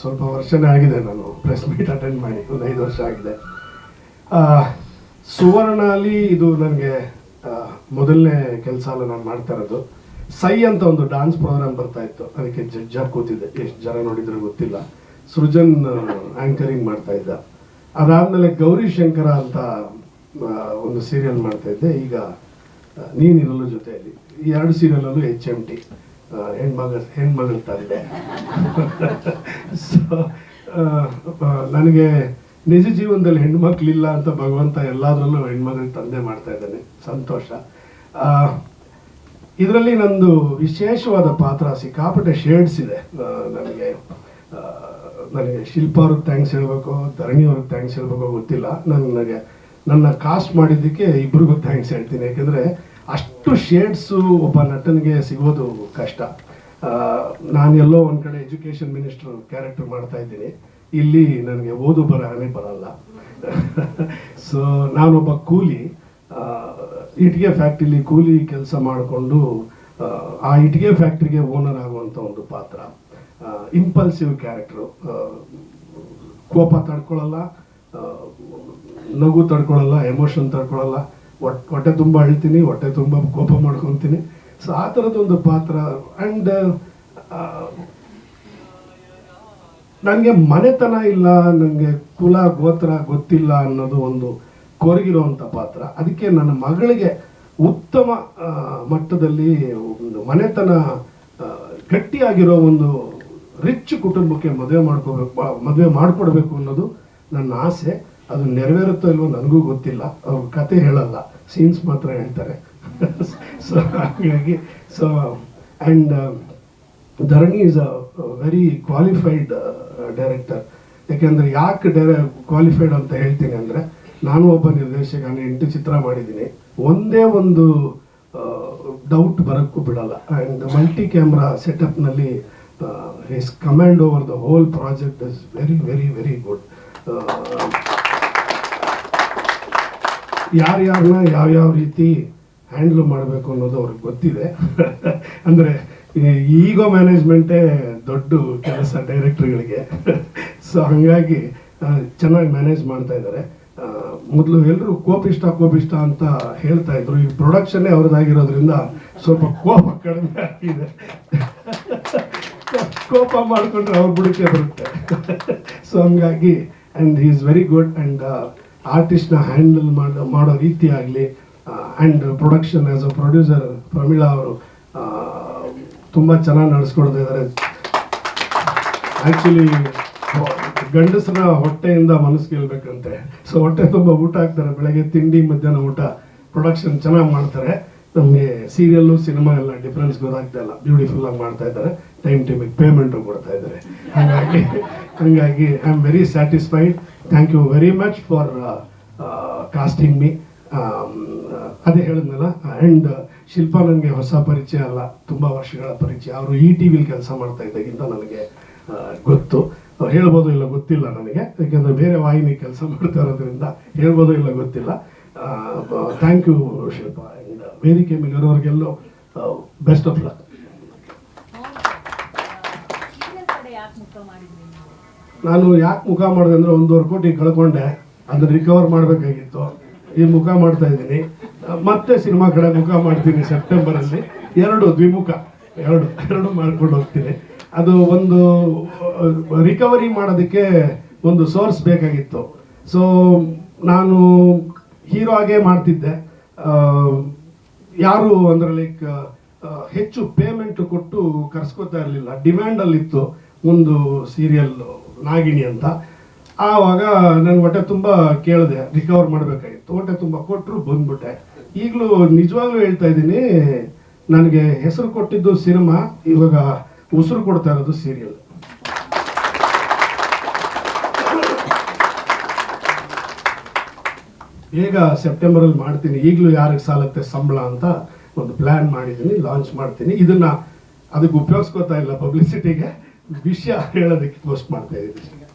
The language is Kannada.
ಸ್ವಲ್ಪ ವರ್ಷನೇ ಆಗಿದೆ ನಾನು ಪ್ರೆಸ್ ಮೀಟ್ ಅಟೆಂಡ್ ಮಾಡಿ, ಒಂದು ಐದು ವರ್ಷ ಆಗಿದೆ. ಸುವರ್ಣ ಅಲ್ಲಿ ಇದು ನನಗೆ ಮೊದಲನೇ ಕೆಲಸ ಅಲ್ಲ ನಾನು ಮಾಡ್ತಾ ಇರೋದು. ಸೈ ಅಂತ ಒಂದು ಡಾನ್ಸ್ ಪ್ರೋಗ್ರಾಮ್ ಬರ್ತಾ ಇತ್ತು. ಅದಕ್ಕೆ ಜಡ್ಜಾಗಿ ಕೂತಿದ್ದೆ. ಎಷ್ಟು ಜನ ನೋಡಿದ್ರೆ ಗೊತ್ತಿಲ್ಲ. ಸೃಜನ್ ಆಂಕರಿಂಗ್ ಮಾಡ್ತಾ ಇದ್ದ. ಅದಾದ್ಮೇಲೆ ಗೌರಿ ಶಂಕರ ಅಂತ ಒಂದು ಸೀರಿಯಲ್ ಮಾಡ್ತಾ ಇದ್ದೆ. ಈಗ ನೀನಿರಲು ಜೊತೆಯಲ್ಲಿ. ಎರಡು ಸೀರಿಯಲಲ್ಲೂ ಎಚ್ ಎಂ ಟಿ ಹೆಣ್ಮಗ, ಹೆಣ್ಮಗಳ ತಂದೆ. ಸೊ ನನಗೆ ನಿಜ ಜೀವನದಲ್ಲಿ ಹೆಣ್ಮಕ್ಳಿಲ್ಲ ಅಂತ ಭಗವಂತ ಎಲ್ಲದರಲ್ಲೂ ಹೆಣ್ಮಗಳ ತಂದೆ ಮಾಡ್ತಾ ಇದ್ದಾನೆ. ಸಂತೋಷ. ಇದರಲ್ಲಿ ನಂದು ವಿಶೇಷವಾದ ಪಾತ್ರ ಸಿಕ್ಕಾಪಟ್ಟೆ ಶೇಡ್ಸ್ ಇದೆ. ನನಗೆ ನನಗೆ ಶಿಲ್ಪ ಅವ್ರಿಗೆ ಥ್ಯಾಂಕ್ಸ್ ಹೇಳಬೇಕು ಧರಣಿ ಅವ್ರಿಗೆ ಥ್ಯಾಂಕ್ಸ್ ಹೇಳಬೇಕು ಗೊತ್ತಿಲ್ಲ. ನನಗೆ, ನನ್ನ ಕಾಸ್ಟ್ ಮಾಡಿದ್ದಕ್ಕೆ ಇಬ್ರಿಗೂ ಥ್ಯಾಂಕ್ಸ್ ಹೇಳ್ತೀನಿ. ಯಾಕೆಂದರೆ ಅಷ್ಟು ಶೇಡ್ಸು ಒಬ್ಬ ನಟನಿಗೆ ಸಿಗೋದು ಕಷ್ಟ. ಆ, ನಾನು ಎಲ್ಲೋ ಒಂದು ಕಡೆ ಎಜುಕೇಷನ್ ಮಿನಿಸ್ಟರ್ ಕ್ಯಾರೆಕ್ಟರ್ ಮಾಡ್ತಾ ಇದ್ದೀನಿ. ಇಲ್ಲಿ ನನಗೆ ಓದು ಬರಹನೇ ಬರಲ್ಲ. ಸೊ ನಾನೊಬ್ಬ ಕೂಲಿ ಇಟಿಗೆ ಫ್ಯಾಕ್ಟ್ರಿಲಿ ಕೂಲಿ ಕೆಲಸ ಮಾಡಿಕೊಂಡು ಆ ಇಟ್ಟಿಗೆ ಫ್ಯಾಕ್ಟ್ರಿಗೆ ಓನರ್ ಆಗುವಂಥ ಒಂದು ಪಾತ್ರ. ಇಂಪಲ್ಸಿವ್ ಕ್ಯಾರೆಕ್ಟ್ರು ಕೋಪ ತಡ್ಕೊಳ್ಳಲ್ಲ ನಗು ತಡ್ಕೊಳ್ಳಲ್ಲ ಎಮೋಷನ್ ತಡ್ಕೊಳ್ಳಲ್ಲ ಹೊಟ್ಟೆ ತುಂಬ ಅಳ್ತೀನಿ, ಹೊಟ್ಟೆ ತುಂಬ ಕೋಪ ಮಾಡ್ಕೊತೀನಿ. ಸೊ ಆ ಥರದೊಂದು ಪಾತ್ರ ಆ್ಯಂಡ್ ನನಗೆ ಮನೆತನ ಇಲ್ಲ ನನಗೆ ಕುಲ ಗೋತ್ರ ಗೊತ್ತಿಲ್ಲ ಅನ್ನೋದು ಒಂದು ಕೊರಗಿರುವಂಥ ಪಾತ್ರ. ಅದಕ್ಕೆ ನನ್ನ ಮಗಳಿಗೆ ಉತ್ತಮ ಮಟ್ಟದಲ್ಲಿ ಒಂದು ಮನೆತನ ಗಟ್ಟಿಯಾಗಿರೋ ಒಂದು ರಿಚ್ ಕುಟುಂಬಕ್ಕೆ ಮದುವೆ ಮಾಡ್ಕೋಬೇಕು, ಮದುವೆ ಮಾಡಿಕೊಡ್ಬೇಕು ಅನ್ನೋದು ನನ್ನ ಆಸೆ. ಅದು ನೆರವೇರುತ್ತೋ ಇಲ್ವೋ ನನಗೂ ಗೊತ್ತಿಲ್ಲ. ಅವ್ರ ಕತೆ ಹೇಳಲ್ಲ. ಸೀನ್ಸ್ ಮಾತ್ರ ಹೇಳ್ತಾರೆ. ಸೊ ಹಾಗಾಗಿ so and Dharani is a very qualified director ಯಾಕೆಂದರೆ ಯಾಕೆ ಡೈರೆ ಕ್ವಾಲಿಫೈಡ್ ಅಂತ ಹೇಳ್ತೀನಿ ಅಂದರೆ, ನಾನು ಒಬ್ಬ ನಿರ್ದೇಶಕ ಎಂಟು ಚಿತ್ರ ಮಾಡಿದ್ದೀನಿ. ಒಂದೇ ಒಂದು ಡೌಟ್ ಬರೋಕ್ಕೂ ಬಿಡಲ್ಲ. And multi camera ಸೆಟಪ್ನಲ್ಲಿ his command over the whole project is very very very good ಯಾರ್ಯಾರನ್ನ ಯಾವ್ಯಾವ ರೀತಿ ಹ್ಯಾಂಡ್ಲ್ ಮಾಡಬೇಕು ಅನ್ನೋದು ಅವ್ರಿಗೆ ಗೊತ್ತಿದೆ. ಅಂದರೆ ಈಗೋ ಮ್ಯಾನೇಜ್ಮೆಂಟೇ ದೊಡ್ಡ ಕೆಲಸ ಡೈರೆಕ್ಟ್ರ್ಗಳಿಗೆ. ಸೊ ಹಾಗಾಗಿ ಚೆನ್ನಾಗಿ ಮ್ಯಾನೇಜ್ ಮಾಡ್ತಾ ಇದ್ದಾರೆ. ಮೊದಲು ಎಲ್ಲರೂ ಕೋಪಿಷ್ಟ ಕೋಪಿಷ್ಟ ಅಂತ ಹೇಳ್ತಾ ಇದ್ರು. ಈ ಪ್ರೊಡಕ್ಷನ್ನೇ ಅವ್ರದ್ದಾಗಿರೋದ್ರಿಂದ ಸ್ವಲ್ಪ ಕೋಪ ಕಡಿಮೆ ಆಗಿದೆ. ಕೋಪ ಮಾಡಿಕೊಂಡ್ರೆ ಅವ್ರ ಬುಡಕ್ಕೆ ಬರುತ್ತೆ. ಸೊ ಹಂಗಾಗಿ and is very good and ಆರ್ಟಿಸ್ಟ್ನ handle ಮಾಡೋ ಮಾಡೋ ರೀತಿ ಆಗಲಿ and production as a producer Pramila ಅವರು ತುಂಬ ಚೆನ್ನಾಗಿ ನಡೆಸ್ಕೊಡ್ತಾ ಇದ್ದಾರೆ ಆ್ಯಕ್ಚುಲಿ ಗಂಡಸರ ಹೊಟ್ಟೆಯಿಂದ ಮನಸ್ಸು ಗೆಲ್ಬೇಕಂತೆ ಸೊ ಹೊಟ್ಟೆ ತುಂಬ ಊಟ ಹಾಕ್ತಾರೆ. ಬೆಳಗ್ಗೆ ತಿಂಡಿ, ಮಧ್ಯಾಹ್ನ ಊಟ. ಪ್ರೊಡಕ್ಷನ್ ಚೆನ್ನಾಗಿ ಮಾಡ್ತಾರೆ. ನಮಗೆ ಸೀರಿಯಲ್ಲು ಸಿನಿಮಾ ಎಲ್ಲ ಡಿಫ್ರೆನ್ಸ್ ಗೊತ್ತಾಗ್ತಾ ಇಲ್ಲ. ಬ್ಯೂಟಿಫುಲ್ ಆಗಿ ಮಾಡ್ತಾ ಇದ್ದಾರೆ ಟೈಮ್ ಟೈಮಿಗೆ ಪೇಮೆಂಟು ಕೊಡ್ತಾ ಇದ್ದಾರೆ ಹಾಗಾಗಿ ಹಾಗಾಗಿ I am very satisfied thank you very much for casting me ಅದೇ ಹೇಳಿದ್ನಲ್ಲ ಆ್ಯಂಡ್ ಶಿಲ್ಪಾ ನನಗೆ ಹೊಸ ಪರಿಚಯ ಅಲ್ಲ, ತುಂಬ ವರ್ಷಗಳ ಪರಿಚಯ. ಅವರು ಈ ಟಿ ವಿಲಿ ಕೆಲಸ ಮಾಡ್ತಾ ಇದ್ದಾಗಿಂದ ನನಗೆ ಗೊತ್ತು. ಹೇಳ್ಬೋದು ಇಲ್ಲ ಗೊತ್ತಿಲ್ಲ ನನಗೆ, ಯಾಕೆಂದರೆ ಬೇರೆ ವಾಹಿನಿ ಕೆಲಸ ಮಾಡ್ತಾ ಇರೋದ್ರಿಂದ ಹೇಳ್ಬೋದು ಇಲ್ಲ ಗೊತ್ತಿಲ್ಲ. ಥ್ಯಾಂಕ್ ಯು ಶಿಲ್ಪ ಆ್ಯಂಡ್ ವೇದಿಕೆ ಮೇಲೆ ಇರೋರಿಗೆಲ್ಲೂ ಬೆಸ್ಟ್ ಆಫ್ ಲಕ್ ನಾನು ಯಾಕೆ ಮುಖ ಮಾಡಿದೆ ಅಂದರೆ ಒಂದೂವರೆ ಕೋಟಿ ಕಳ್ಕೊಂಡೆ ಅದನ್ನ ರಿಕವರ್ ಮಾಡಬೇಕಾಗಿತ್ತು. ಈ ಮುಖ ಮಾಡ್ತಾ ಇದ್ದೀನಿ. ಮತ್ತೆ ಸಿನಿಮಾ ಕಡೆ ಮುಖ ಮಾಡ್ತೀನಿ ಸೆಪ್ಟೆಂಬರಲ್ಲಿ. ಎರಡು ದ್ವಿಮುಖ, ಎರಡು ಎರಡು ಮಾಡ್ಕೊಂಡು ಹೋಗ್ತೀನಿ. ಅದು ಒಂದು ರಿಕವರಿ ಮಾಡೋದಕ್ಕೆ ಒಂದು ಸೋರ್ಸ್ ಬೇಕಾಗಿತ್ತು. ಸೊ ನಾನು ಹೀರೋ ಆಗೇ ಮಾಡ್ತಿದ್ದೆ. ಯಾರು ಅಂದ್ರೆ ಲೈಕ್ ಹೆಚ್ಚು ಪೇಮೆಂಟ್ ಕೊಟ್ಟು ಕರ್ಸ್ಕೊತಾ ಇರಲಿಲ್ಲ. ಡಿಮ್ಯಾಂಡಲ್ಲಿತ್ತು ಒಂದು ಸೀರಿಯಲ್ ನಾಗಿಣಿ ಅಂತ. ಆವಾಗ ನಾನು ಹೊಟ್ಟೆ ತುಂಬ ಕೇಳಿದೆ ರಿಕವರ್ ಮಾಡಬೇಕಾಗಿತ್ತು. ಹೊಟ್ಟೆ ತುಂಬ ಕೊಟ್ಟರು ಬಂದ್ಬಿಟ್ಟೆ. ಈಗಲೂ ನಿಜವಾಗ್ಲೂ ಹೇಳ್ತಾ ಇದ್ದೀನಿ, ನನಗೆ ಹೆಸರು ಕೊಟ್ಟಿದ್ದು ಸಿನಿಮಾ, ಇವಾಗ ಉಸಿರು ಕೊಡ್ತಾ ಇರೋದು ಸೀರಿಯಲ್ ಬೇಗ ಸೆಪ್ಟೆಂಬರಲ್ಲಿ ಮಾಡ್ತೀನಿ, ಈಗಲೂ ಯಾರಿಗೆ ಸಾಲತ್ತೆ ಸಂಬಳ ಅಂತ ಒಂದು ಪ್ಲ್ಯಾನ್ ಮಾಡಿದ್ದೀನಿ ಲಾಂಚ್ ಮಾಡ್ತೀನಿ. ಇದನ್ನ, ಅದಕ್ಕೆ ಉಪಯೋಗಿಸ್ಕೋತಾ ಇಲ್ಲ ಪಬ್ಲಿಸಿಟಿಗೆ ವಿಷಯ ಹೇಳೋದಕ್ಕೆ ಪೋಸ್ಟ್ ಮಾಡ್ತಾ ಇದ್ದೀನಿ